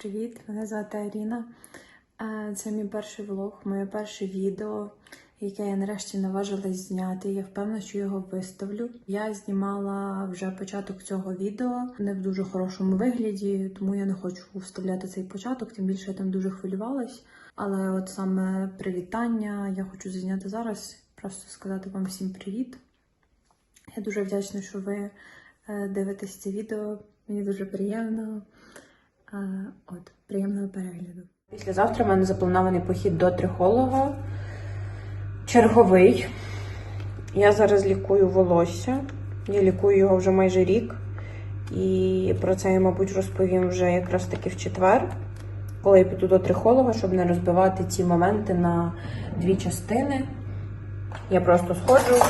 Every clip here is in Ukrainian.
Привіт, мене звати Аріна. Е, Це мій перший влог, моє перше відео, яке я нарешті наважилась зняти. Я впевнена, що його виставлю. Я знімала вже початок цього відео не в дуже хорошому вигляді, тому я не хочу вставляти цей початок, тим більше я там дуже хвилювалась. Але от саме привітання я хочу зайняти зараз, просто сказати вам всім привіт. Я дуже вдячна, що ви дивитесь це відео. Мені дуже приємно. От, приємного перегляду. Післязавтра в мене запланований похід до трихолога. Черговий. Я зараз лікую волосся. Я лікую його вже майже рік. І про це я, мабуть, розповім вже якраз таки в четвер, коли я піду до трихолога, щоб не розбивати ці моменти на дві частини. Я просто сходжу.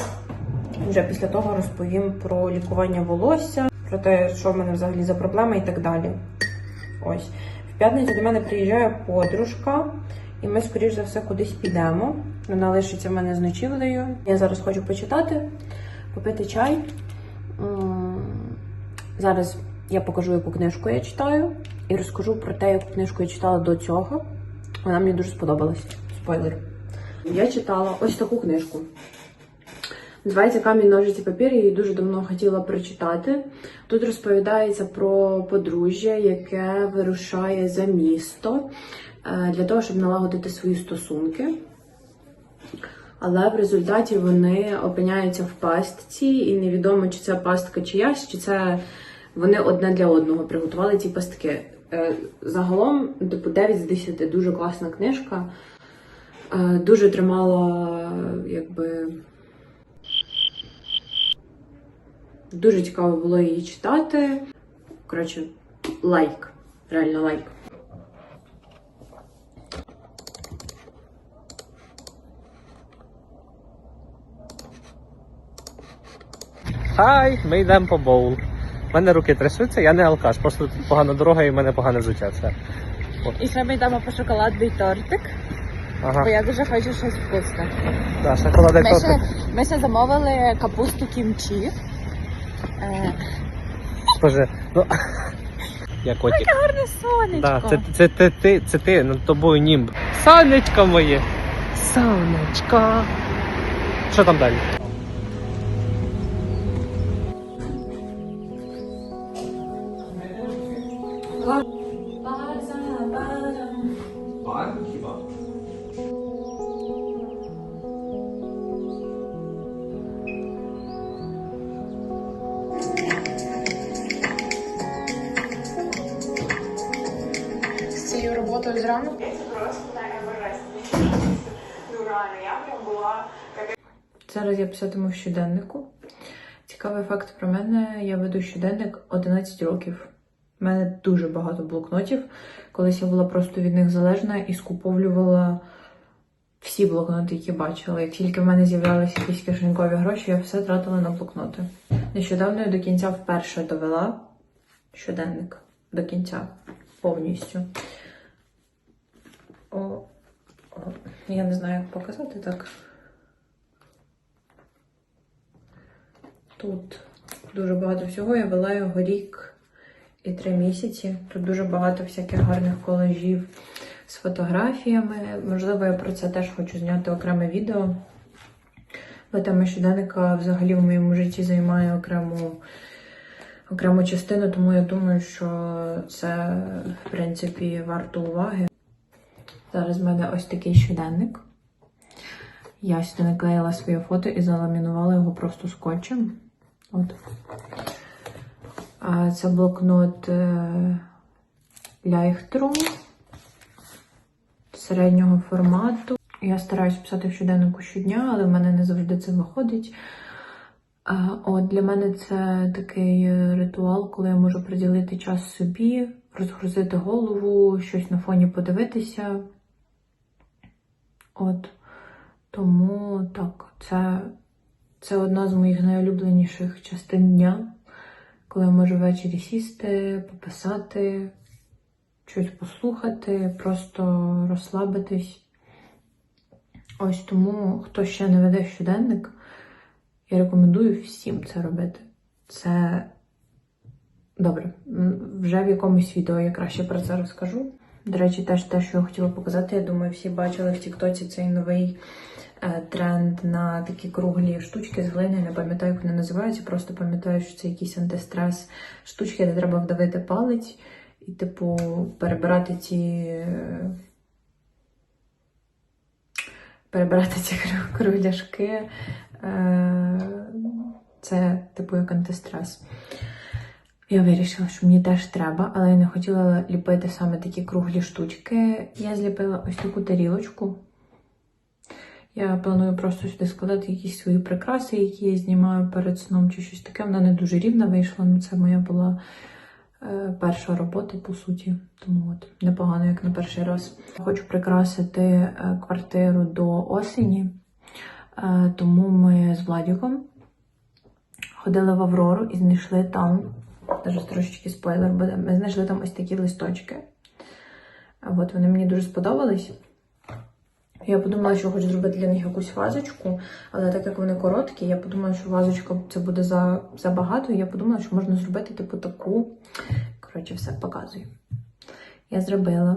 Вже після того розповім про лікування волосся, про те, що в мене взагалі за проблема і так далі. Ось. В п'ятницю до мене приїжджає подружка, і ми, скоріш за все, кудись підемо. Вона лишиться в мене з ночівлею. Я зараз хочу почитати, попити чай. Зараз я покажу, яку книжку я читаю, і розкажу про те, яку книжку я читала до цього. Вона мені дуже сподобалась. Спойлер. Я читала ось таку книжку. Називається Камінь, ножиці, папір. Її дуже давно хотіла прочитати. Тут розповідається про подружжя, яке вирушає за місто е, для того, щоб налагодити свої стосунки. Але в результаті вони опиняються в пастці, і невідомо, чи це пастка чиясь, чи це вони одне для одного приготували ці пастки. Е, Загалом, типу, 9 з 10 дуже класна книжка. Е, Дуже тримала, якби. Дуже цікаво було її читати. Коротше, лайк. Реально лайк. Хай, ми йдемо по боул. У мене руки трясуться, я не алкаш, просто тут погана дорога і в мене погане взуття. Все. І ще ми йдемо по шоколадний тортик, Ага, бо я дуже хочу щось вкусне. да, шоколадний Ми тортик. ще, ми ще замовили капусту кімчі. Е, Боже, ну, я котик. гарне сонечко. Да, це, це, це, ти, це ти, над тобою німб. Сонечко моє. Сонечко. Що там далі? Писатиму в щоденнику. Цікавий факт про мене: я веду щоденник 11 років. У мене дуже багато блокнотів. Колись я була просто від них залежна і скуповлювала всі блокноти, які бачила. Як тільки в мене з'являлися якісь кишенькові гроші, я все тратила на блокноти. Нещодавно я до кінця вперше довела щоденник до кінця повністю. О, о, я не знаю, як показати так. Тут дуже багато всього. Я вела його рік і три місяці. Тут дуже багато всяких гарних колажів з фотографіями. Можливо, я про це теж хочу зняти окреме відео. Бо тема щоденника взагалі в моєму житті займає окрему, окрему частину, тому я думаю, що це, в принципі, варто уваги. Зараз в мене ось такий щоденник. Я сюди наклеїла своє фото і заламінувала його просто скотчем. От. Це блокнот е, середнього формату. Я стараюсь писати в щоденнику щодня, але в мене не завжди це виходить. От для мене це такий е, ритуал, коли я можу приділити час собі, розгрузити голову, щось на фоні подивитися. От. Тому так, це, це одна з моїх найулюбленіших частин дня, коли я можу ввечері сісти, пописати, щось послухати, просто розслабитись. Ось тому, хто ще не веде щоденник, я рекомендую всім це робити. Це Добре, вже в якомусь відео я краще про це розкажу. До речі, теж те, що я хотіла показати, я думаю, всі бачили в Тіктоці цей новий тренд на такі круглі штучки з глини. Не пам'ятаю, як вони називаються, просто пам'ятаю, що це якийсь антистрес штучки, де треба вдавити палець і, типу, перебирати ці. е, Перебирати ці кру- кругляшки. Е, Це, типу, як антистрес. Я вирішила, що мені теж треба, але я не хотіла ліпити саме такі круглі штучки. Я зліпила ось таку тарілочку. Я планую просто сюди складати якісь свої прикраси, які я знімаю перед сном чи щось таке. Вона не дуже рівна вийшла, ну це моя була е, перша робота, по суті. Тому от непогано, як на перший раз. Хочу прикрасити е, квартиру до осені, е, тому ми з Владіком ходили в Аврору і знайшли там, навіть трошечки спойлер буде, ми знайшли там ось такі листочки. От вони мені дуже сподобались. Я подумала, що хочу зробити для них якусь вазочку, але так як вони короткі, я подумала, що вазочка це буде за, забагато, і я подумала, що можна зробити типу таку. Коротше, все показую. Я зробила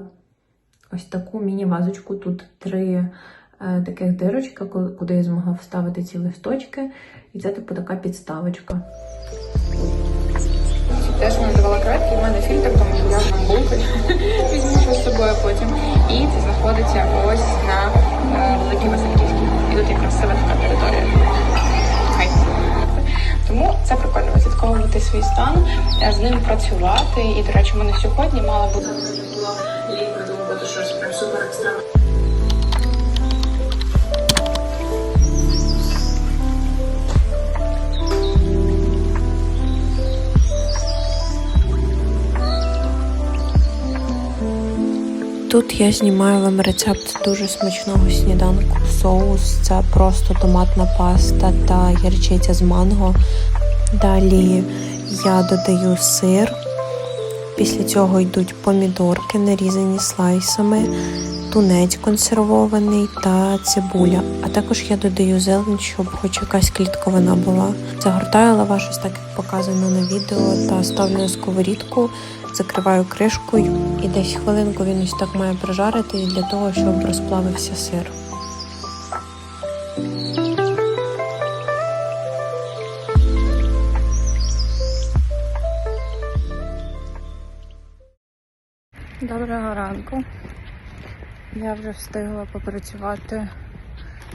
ось таку міні-вазочку. Тут три е, таких дирочка, куди я змогла вставити ці листочки. І це типу така підставочка. Теж давала кратки, в мене фільтр, тому що я там булкаю. Візьму щось з собою потім. І це знаходиться ось на е, Великій Васильківській. І тут є красива така територія. Тому це прикольно відслідковувати свій стан, е, з ним працювати. І, до речі, в мене сьогодні мала бути Лік придумувати щось прям супер екстра. Тут я знімаю вам рецепт дуже смачного сніданку. Соус це просто томатна паста та гірчиця з манго. Далі я додаю сир. Після цього йдуть помідорки, нарізані слайсами, тунець консервований та цибуля. А також я додаю зелень, щоб хоч якась клітковина була. Загортаю лаваш ось так, як показано на відео, та ставлю на сковорідку, закриваю кришкою і десь хвилинку він ось так має прожарити для того, щоб розплавився сир. Доброго ранку. Я вже встигла попрацювати,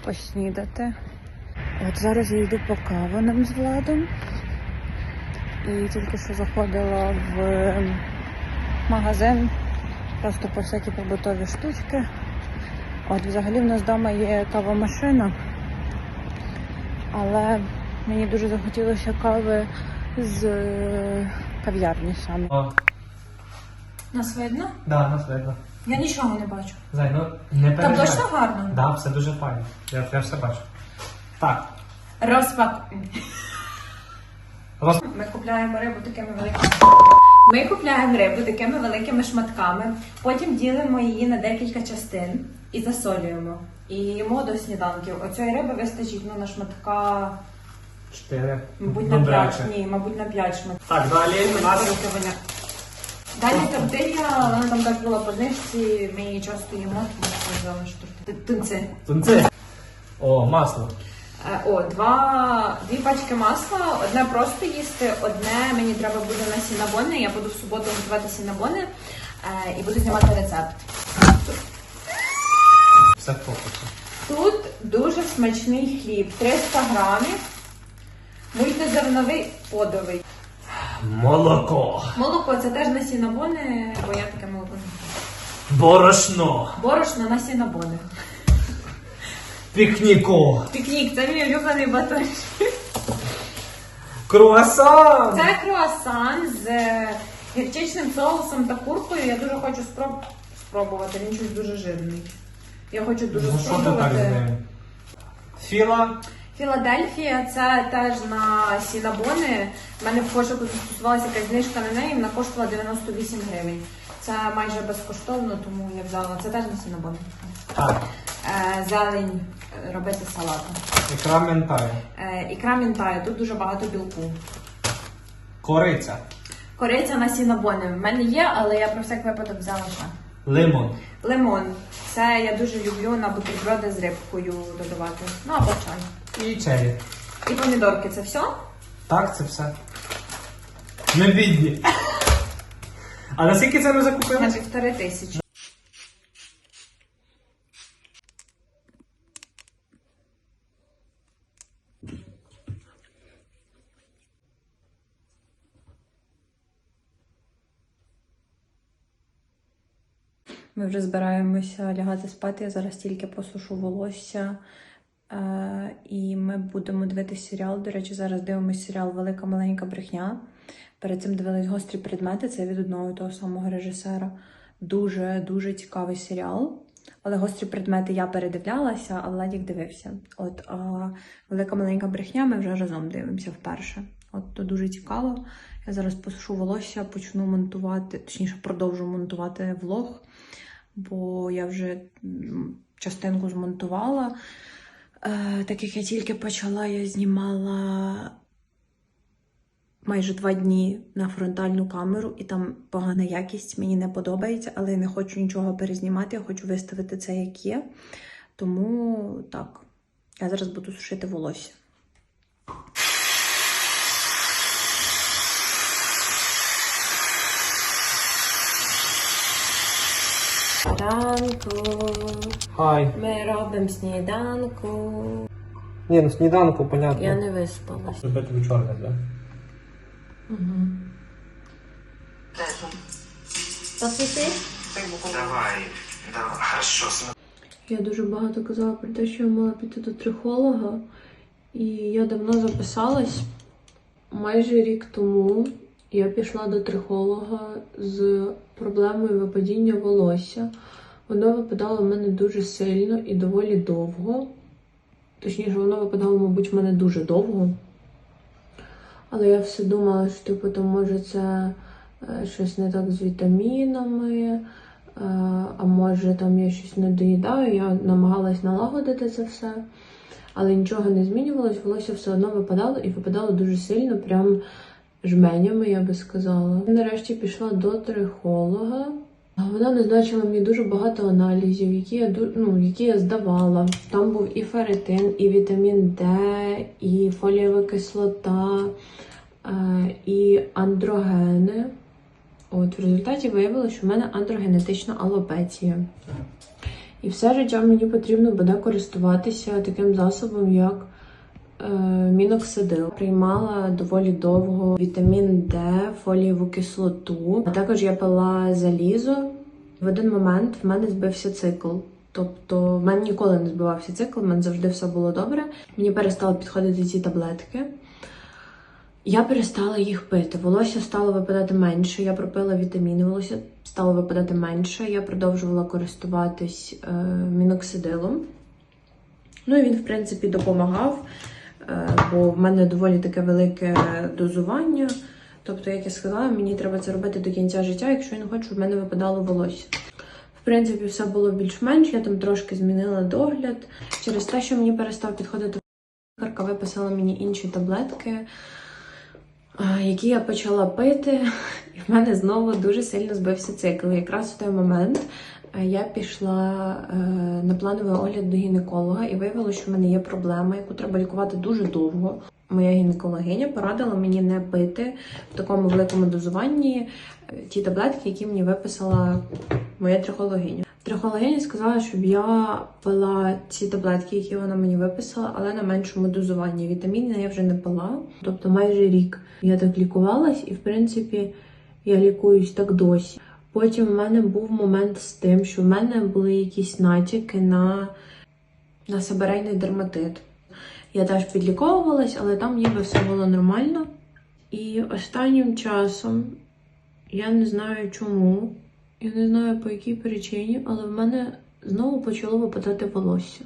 поснідати. От зараз я йду по каву нам з Владом. І тільки що заходила в магазин просто по всякі побутові штучки. От взагалі в нас вдома є кавомашина, але мені дуже захотілося кави з е, кав'ярні саме. Нас видно? да, нас видно. Я нічого не бачу. Зай, ну не Там переживай. точно гарно? Да, все дуже файно. Я, я все бачу. Так. Розпак. Ми купляємо рибу такими великими. Ми купляємо рибу такими великими шматками, потім ділимо її на декілька частин і засолюємо. І їмо до сніданків. Оцієї риби вистачить ну, на шматка, Чотири. мабуть, на. 5. Ні, мабуть, на 5 шматків. Так, далі у нас. Далі тортилья, вона там так була по знижці, ми її часто їмо, тому що казали, що торти- тунці. тунці. О, масло. Е, О, два, дві пачки масла, одне просто їсти, одне мені треба буде на сінабони. Я буду в суботу готувати сінабони е, і буду знімати рецепт. Все фокусу. Тут дуже смачний хліб, 300 грамів, мультизерновий подовий. Молоко. Молоко це теж на сінабони, бо я таке молоко не. Борошно. Борошно на сінабони. Пікніко. Пікнік, це мій улюблений батончик. Круасан. Це круасан з е, гірчичним соусом та куркою. Я дуже хочу спроб... спробувати. Він щось дуже жирний. Я хочу дуже Ну, що ти так з спробувати. ним? Філа. Філадельфія це теж на сінабони. У мене в пошуку застосувалася якась знижка на неї, вона коштувала 98 гривень. Це майже безкоштовно, тому я взяла. Це теж на сінабони. Так. Е, зелень робити салатом. Ікра ментаю. Е, ікра мінтаю, тут дуже багато білку. Кориця. Кориця на сінобони. В мене є, але я про всяк випадок взяла ще. Лимон. Лимон. Це я дуже люблю на бутерброди з рибкою додавати. Ну або чай. І чері. І помідорки це все? Так, це все. Ми бідні. А наскільки це ми закупили? На півтори тисячі. Ми вже збираємося лягати спати. Я зараз тільки посушу волосся. Е, і ми будемо дивитися серіал. До речі, зараз дивимося серіал Велика маленька брехня. Перед цим дивились гострі предмети. Це від одного того самого режисера. Дуже дуже цікавий серіал. Але гострі предмети я передивлялася, а Владік дивився. От а велика маленька брехня ми вже разом дивимося вперше. От то дуже цікаво. Я зараз посушу волосся, почну монтувати, точніше, продовжу монтувати влог, бо я вже частинку змонтувала. Е, так як я тільки почала, я знімала майже два дні на фронтальну камеру, і там погана якість мені не подобається, але я не хочу нічого перезнімати, я хочу виставити це як є. Тому так, я зараз буду сушити волосся. Ранку, Хай. ми робимо сніданку. Ні, ну сніданку, понятно. Я не виспалась. Тебе тобі чорне, так? Угу. Посвіти? Давай, давай, хорошо. Я дуже багато казала про те, що я мала піти до трихолога, і я давно записалась. Майже рік тому я пішла до трихолога з проблемою випадіння волосся. Воно випадало в мене дуже сильно і доволі довго. Точніше, воно випадало, мабуть, в мене дуже довго. Але я все думала, що типу, то може це е, щось не так з вітамінами. Е, а може там я щось не доїдаю, я намагалась налагодити це все, але нічого не змінювалось, волосся все одно випадало і випадало дуже сильно, прям жменями, я би сказала. Я нарешті пішла до трихолога. Вона назначила мені дуже багато аналізів, які я ну, які я здавала. Там був і ферритин, і вітамін Д, і фолієва кислота, е, і андрогени. От в результаті виявилося, що в мене андрогенетична алопеція. І все життя мені потрібно буде користуватися таким засобом, як міноксидил. Приймала доволі довго вітамін Д, фолієву кислоту. А також я пила залізо. В один момент в мене збився цикл. Тобто в мене ніколи не збивався цикл, в мене завжди все було добре. Мені перестали підходити ці таблетки. Я перестала їх пити. Волосся стало випадати менше. Я пропила вітаміни, волосся стало випадати менше. Я продовжувала користуватись е, міноксидилом. Ну і він, в принципі, допомагав, е, бо в мене доволі таке велике дозування. Тобто, як я сказала, мені треба це робити до кінця життя, якщо я не хочу, в мене випадало волосся. В принципі, все було більш-менш. Я там трошки змінила догляд через те, що мені перестав підходити лікарка, виписала мені інші таблетки які я почала пити, і в мене знову дуже сильно збився цикл. Якраз в той момент е, я пішла е, на плановий огляд до гінеколога і виявилося, що в мене є проблема, яку треба лікувати дуже довго. Моя гінекологиня порадила мені не пити в такому великому дозуванні е, ті таблетки, які мені виписала моя трихологиня. Трихологиня сказала, щоб я пила ці таблетки, які вона мені виписала, але на меншому дозуванні. Вітаміни я вже не пила, тобто майже рік я так лікувалась, і в принципі я лікуюсь так досі. Потім в мене був момент з тим, що в мене були якісь натяки на, на себерейний дерматит. Я теж підліковувалась, але там ніби все було нормально. І останнім часом я не знаю чому, я не знаю по якій причині, але в мене знову почало випадати волосся.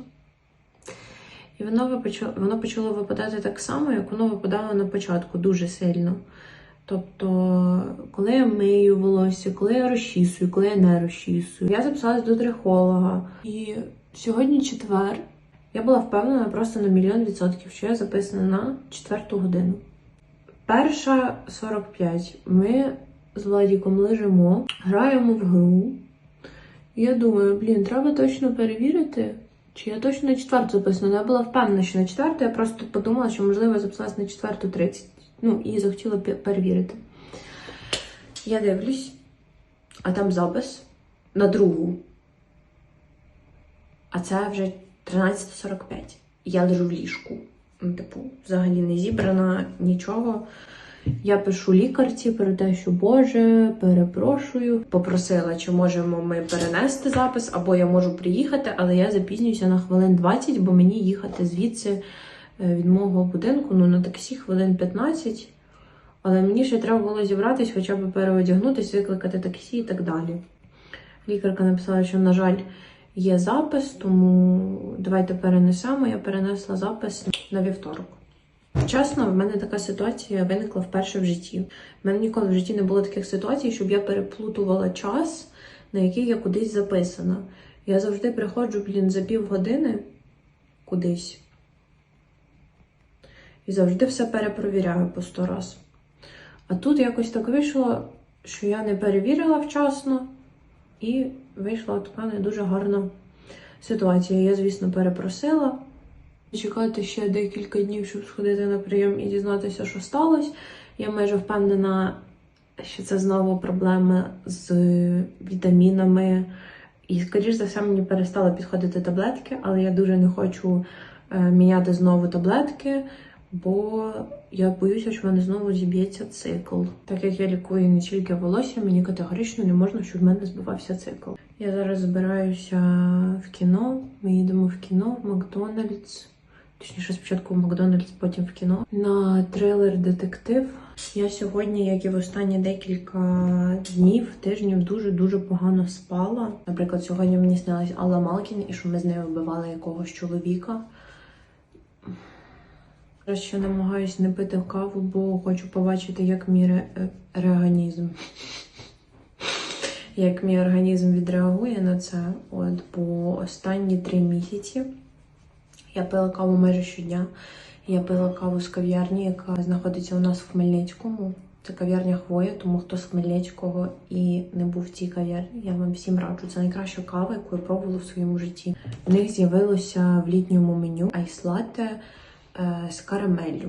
І воно, випочало, воно почало випадати так само, як воно випадало на початку, дуже сильно. Тобто, коли я мию волосся, коли я розчісую, коли я не розчісую. Я записалась до трихолога. І сьогодні четвер. Я була впевнена просто на мільйон відсотків, що я записана на четверту годину. Перша 45. Ми з Владіком лежимо, граємо в гру. Я думаю, блін, треба точно перевірити, чи я точно на четверту записана. Я була впевнена, що на четверту. Я просто подумала, що можливо я записалась на четверту 30. Ну, і захотіла перевірити. Я дивлюсь, а там запис на другу. А це вже 13.45. Я лежу в ліжку. Ну, типу, взагалі не зібрана нічого. Я пишу лікарці про те, що Боже, перепрошую. Попросила, чи можемо ми перенести запис, або я можу приїхати, але я запізнююся на хвилин 20, бо мені їхати звідси е, від мого будинку ну, на таксі хвилин 15. Але мені ще треба було зібратись, хоча б переодягнутися, викликати таксі і так далі. Лікарка написала, що, на жаль, є запис, тому давайте перенесемо. Я перенесла запис на вівторок. Чесно, в мене така ситуація виникла вперше в житті. В мене ніколи в житті не було таких ситуацій, щоб я переплутувала час, на який я кудись записана. Я завжди приходжу, блін, за півгодини кудись. І завжди все перепровіряю по сто раз. А тут якось так вийшло, що я не перевірила вчасно, і вийшла така не дуже гарна ситуація. Я, звісно, перепросила. Чекати ще декілька днів, щоб сходити на прийом і дізнатися, що сталося. Я майже впевнена, що це знову проблеми з вітамінами. І, скоріш за все, мені перестали підходити таблетки, але я дуже не хочу е, міняти знову таблетки, бо я боюся, що в мене знову зіб'ється цикл. Так як я лікую не тільки волосся, мені категорично не можна, щоб в мене збивався цикл. Я зараз збираюся в кіно. Ми їдемо в кіно в Макдональдс. Точніше, спочатку в Макдональдс, потім в кіно. На трилер детектив. Я сьогодні, як і в останні декілька днів, тижнів, дуже-дуже погано спала. Наприклад, сьогодні мені снилась Алла Малкін, і що ми з нею вбивали якогось чоловіка. Зараз ще намагаюсь не пити каву, бо хочу побачити, як мій ре- е, реорганізм. Як мій організм відреагує на це. От, бо останні три місяці я пила каву майже щодня. Я пила каву з кав'ярні, яка знаходиться у нас в Хмельницькому. Це кав'ярня Хвоя, тому хто з Хмельницького і не був в цій кав'ярні, я вам всім раджу. Це найкраща кава, яку я пробувала в своєму житті. В них з'явилося в літньому меню айс-латте е, з карамеллю.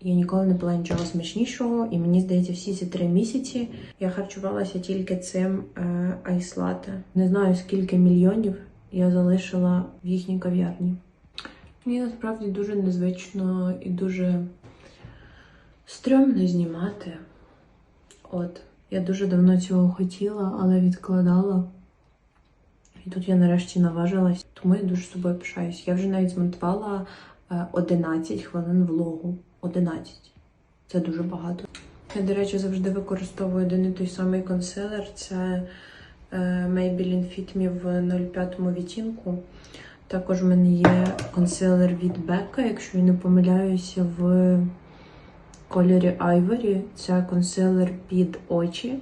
Я ніколи не пила нічого смачнішого, і мені здається, всі ці три місяці я харчувалася тільки цим е, айс-латте. Не знаю, скільки мільйонів я залишила в їхній кав'ярні. Мені насправді дуже незвично і дуже стрьомно знімати. От, я дуже давно цього хотіла, але відкладала. І тут я нарешті наважилась, тому я дуже собою пишаюсь. Я вже навіть змонтувала е, 11 хвилин влогу. 11. Це дуже багато. Я, до речі, завжди використовую один і той самий консилер. Це е, Maybelline Fit Me в 05 відтінку. Також в мене є консилер від Becca, якщо я не помиляюся, в кольорі Ivory. Це консилер під очі.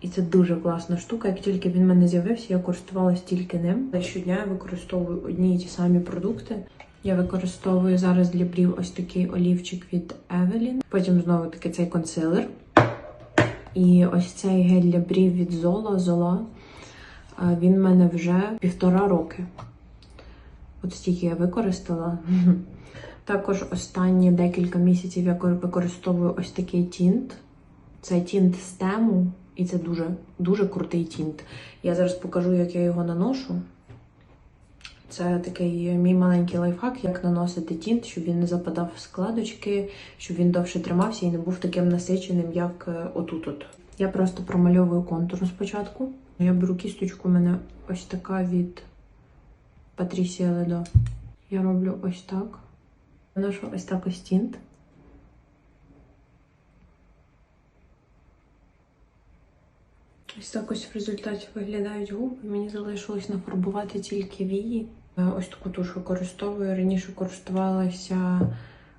І це дуже класна штука. Як тільки він в мене з'явився, я користувалась тільки ним. Щодня я використовую одні і ті самі продукти. Я використовую зараз для брів ось такий олівчик від Evelyn. Потім знову таки цей консилер. І ось цей гель для брів від Zola. Zola. Е, Він в мене вже півтора роки. От стільки я використала. Також останні декілька місяців я використовую ось такий тінт. Це тінт з тему, і це дуже, дуже крутий тінт. Я зараз покажу, як я його наношу. Це такий мій маленький лайфхак, як наносити тінт, щоб він не западав в складочки, щоб він довше тримався і не був таким насиченим, як е, отут. -от. Я просто промальовую контур спочатку. Я беру кісточку, у мене ось така від Патрісія Ледо. Я роблю ось так. Наношу ось так ось тінт. Ось так ось в результаті виглядають губи. Мені залишилось нафарбувати тільки вії. Е, Ось таку тушу використовую. Раніше користувалася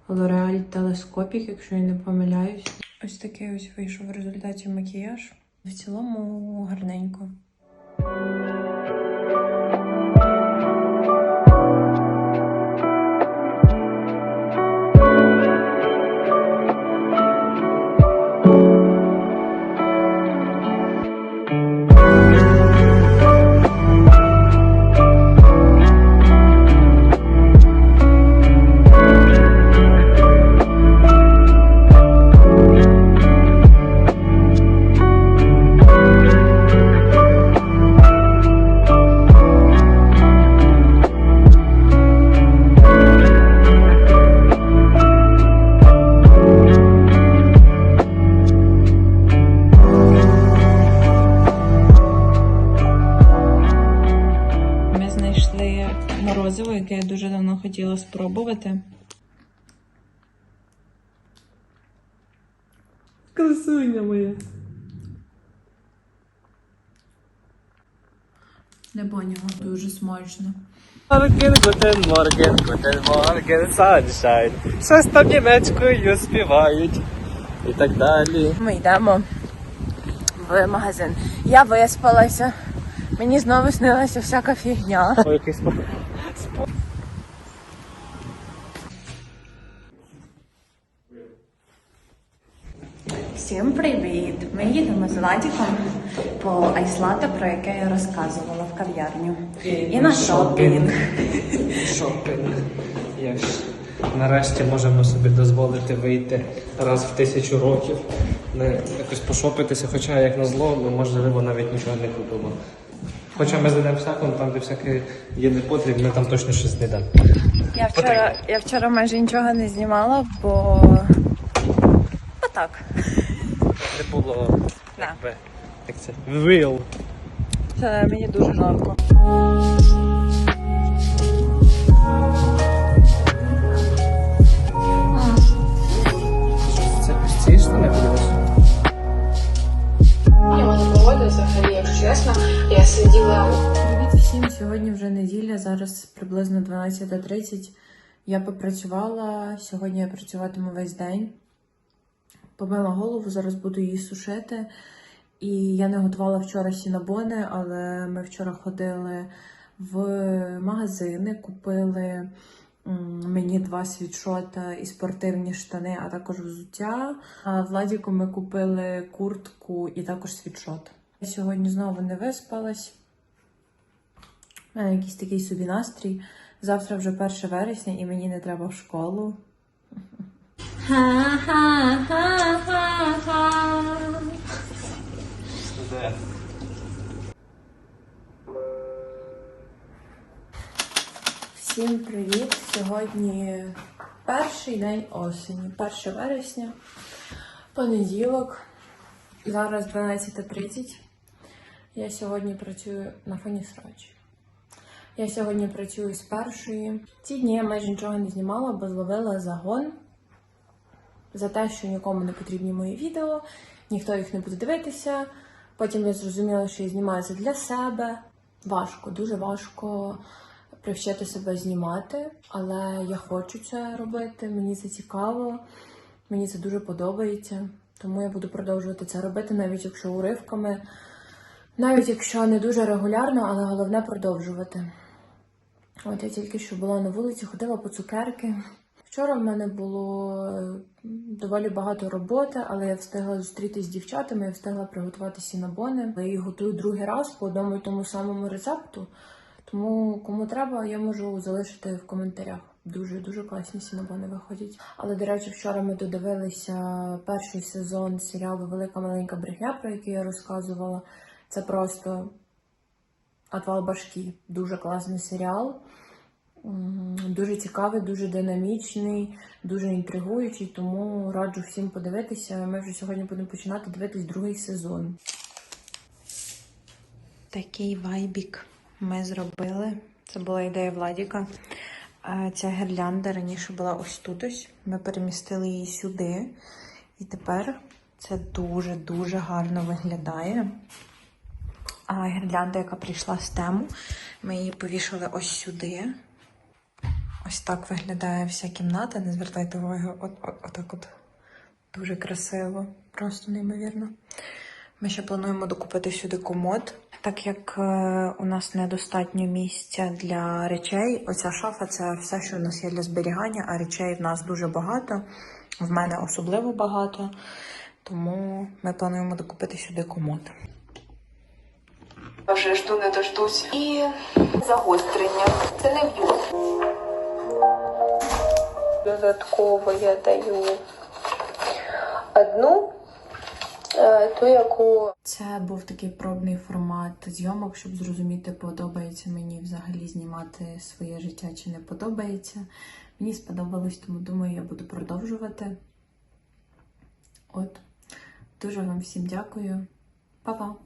L'Oreal Telescopic, якщо я не помиляюсь. Ось такий ось вийшов в результаті макіяж. В цілому гарненько. Не нього дуже смачно. Морген, гутен, морген, гутен, морген, саншайн. Щось там німецькою співають. І так далі. Ми йдемо в магазин. Я виспалася. Мені знову снилася всяка фігня. Ой, якийсь Всім привіт! Ми їдемо з Владіком по айслата, про яке я розказувала в кав'ярню. І на шопінг. Шопінг. Я ж нарешті можемо собі дозволити вийти раз в тисячу років. Не якось пошопитися, хоча як на зло, ми можливо навіть нічого не купимо. Хоча ми зайдемо в секунд, там де всяке є непотріб, ми там точно щось знайдемо. Я вчора, я вчора майже нічого не знімала, бо отак. Було Да. якби, як це real. Це мені дуже жарко. Це ці штани подивись. Я мене проводить взагалі, якщо чесно. Я сиділа Привіт всім! Сьогодні вже неділя, зараз приблизно 12.30. Я попрацювала. Сьогодні я працюватиму весь день. Помила голову, зараз буду її сушити. І я не готувала вчора сінабони, але ми вчора ходили в магазини, купили мені два світшота і спортивні штани, а також взуття. А Владіку ми купили куртку і також світшот. Я сьогодні знову не виспалась. У мене якийсь такий собі настрій. Завтра вже 1 вересня і мені не треба в школу. Де? Всім привіт! Сьогодні перший день осені, 1 вересня, понеділок. Зараз 12.30. Я сьогодні працюю на фоні срачі. Я сьогодні працюю з першої. Ці дні я майже нічого не знімала, бо зловила загон за те, що нікому не потрібні мої відео, ніхто їх не буде дивитися. Потім я зрозуміла, що я знімаю це для себе. Важко, дуже важко привчити себе знімати, але я хочу це робити. Мені це цікаво, мені це дуже подобається. Тому я буду продовжувати це робити, навіть якщо уривками, навіть якщо не дуже регулярно, але головне продовжувати. От я тільки що була на вулиці, ходила по цукерки. Вчора в мене було е, доволі багато роботи, але я встигла зустрітися з дівчатами, я встигла приготувати сінабони. Я їх готую другий раз по одному і тому самому рецепту. Тому кому треба, я можу залишити в коментарях. Дуже дуже класні сінабони виходять. Але до речі, вчора ми додивилися перший сезон серіалу Велика маленька брехня, про який я розказувала. Це просто Отвал башки. Дуже класний серіал. Дуже цікавий, дуже динамічний, дуже інтригуючий, тому раджу всім подивитися. Ми вже сьогодні будемо починати дивитись другий сезон. Такий вайбік ми зробили. Це була ідея Владіка. Ця гірлянда раніше була ось тут ось. Ми перемістили її сюди. І тепер це дуже-дуже гарно виглядає. А гірлянда, яка прийшла з тему, ми її повішали ось сюди. Ось так виглядає вся кімната. Не звертайте уваги, от, от, отак от. Дуже красиво, просто неймовірно. Ми ще плануємо докупити сюди комод. Так як е, у нас недостатньо місця для речей, оця шафа це все, що у нас є для зберігання, а речей в нас дуже багато. В мене особливо багато. Тому ми плануємо докупити сюди комод. вже жду не дождусь. І загострення. Це не б'ють. Додатково я даю одну, е, ту, яку Це був такий пробний формат зйомок, щоб зрозуміти, подобається мені взагалі знімати своє життя чи не подобається. Мені сподобалось, тому думаю, я буду продовжувати. От. Дуже вам всім дякую. Па-па!